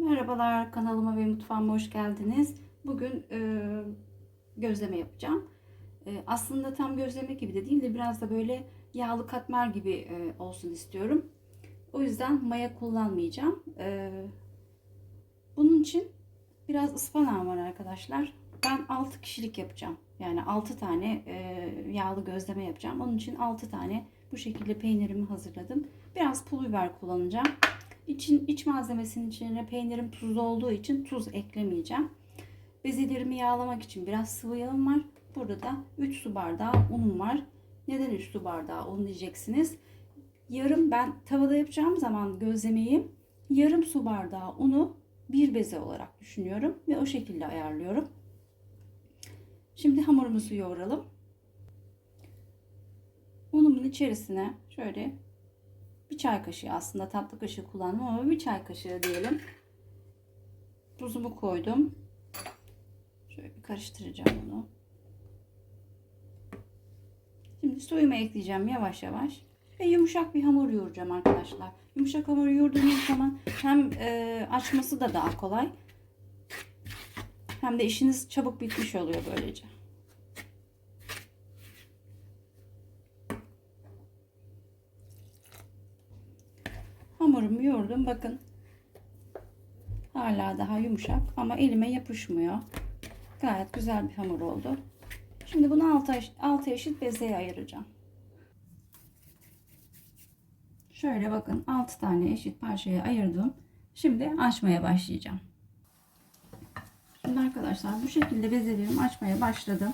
Merhabalar kanalıma ve mutfağıma hoş geldiniz. Bugün e, gözleme yapacağım. E, aslında tam gözleme gibi de değil de biraz da böyle yağlı katmer gibi e, olsun istiyorum. O yüzden maya kullanmayacağım. E, bunun için biraz ıspanağım var arkadaşlar. Ben 6 kişilik yapacağım. Yani 6 tane e, yağlı gözleme yapacağım. Onun için 6 tane bu şekilde peynirimi hazırladım. Biraz pul biber kullanacağım. İçin, iç malzemesinin içine peynirim tuzlu olduğu için tuz eklemeyeceğim. Bezelerimi yağlamak için biraz sıvı yağım var. Burada da 3 su bardağı unum var. Neden 3 su bardağı un diyeceksiniz. Yarım ben tavada yapacağım zaman gözlemeyi yarım su bardağı unu bir beze olarak düşünüyorum ve o şekilde ayarlıyorum. Şimdi hamurumuzu yoğuralım. Unumun içerisine şöyle bir çay kaşığı aslında tatlı kaşığı kullandım ama bir çay kaşığı diyelim. Tuzumu koydum. Şöyle bir karıştıracağım bunu. Şimdi suyumu ekleyeceğim yavaş yavaş. Ve yumuşak bir hamur yoğuracağım arkadaşlar. Yumuşak hamur yoğurduğunuz zaman hem e, açması da daha kolay. Hem de işiniz çabuk bitmiş oluyor böylece. Hamurumu yoğurdum. Bakın. Hala daha yumuşak ama elime yapışmıyor. Gayet güzel bir hamur oldu. Şimdi bunu 6 eşit, 6 eşit bezeye ayıracağım. Şöyle bakın 6 tane eşit parçaya ayırdım. Şimdi açmaya başlayacağım. Şimdi arkadaşlar bu şekilde bezelerimi açmaya başladım.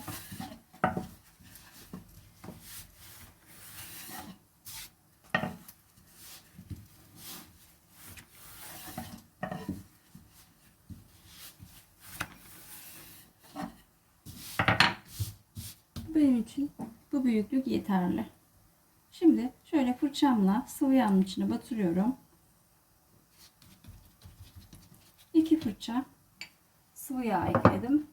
Benim için bu büyüklük yeterli. Şimdi şöyle fırçamla sıvı yağın içine batırıyorum. İki fırça sıvı yağ ekledim.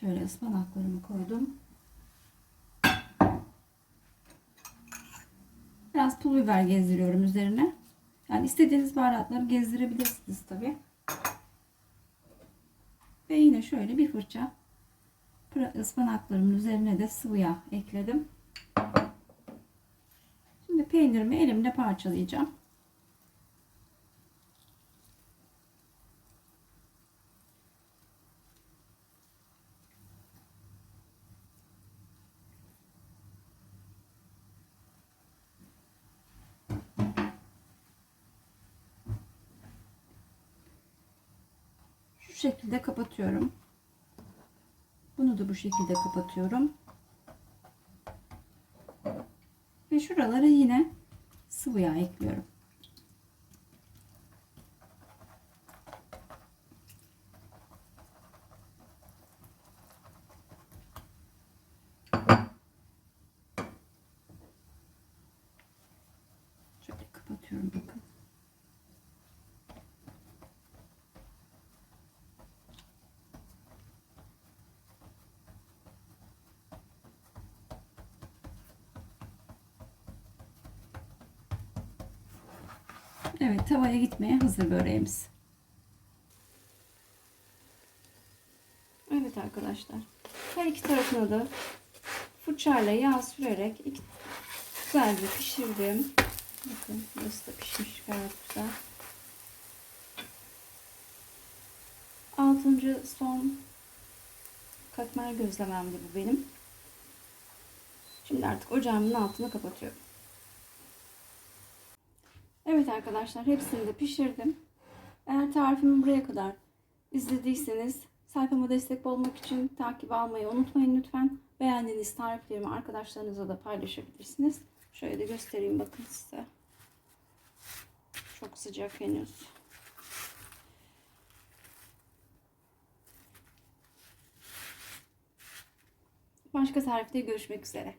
Şöyle ıspanaklarımı koydum. Biraz pul biber gezdiriyorum üzerine. Yani istediğiniz baharatları gezdirebilirsiniz tabi. Ve yine şöyle bir fırça ıspanaklarımın üzerine de sıvı yağ ekledim. Şimdi peynirimi elimle parçalayacağım. Şu şekilde kapatıyorum. Bunu da bu şekilde kapatıyorum. Ve şuralara yine sıvı yağ ekliyorum. Şöyle kapatıyorum bakın. Evet tavaya gitmeye hazır böreğimiz. Evet arkadaşlar. Her iki tarafına da fırçayla yağ sürerek iki, güzelce pişirdim. Bakın burası da pişmiş gayet güzel. Altıncı son katmer gözlememdi bu benim. Şimdi artık ocağımın altını kapatıyorum. Evet arkadaşlar hepsini de pişirdim. Eğer tarifimi buraya kadar izlediyseniz sayfama destek olmak için takip almayı unutmayın lütfen. Beğendiğiniz tariflerimi arkadaşlarınızla da paylaşabilirsiniz. Şöyle de göstereyim bakın size. Çok sıcak henüz. Başka tarifte görüşmek üzere.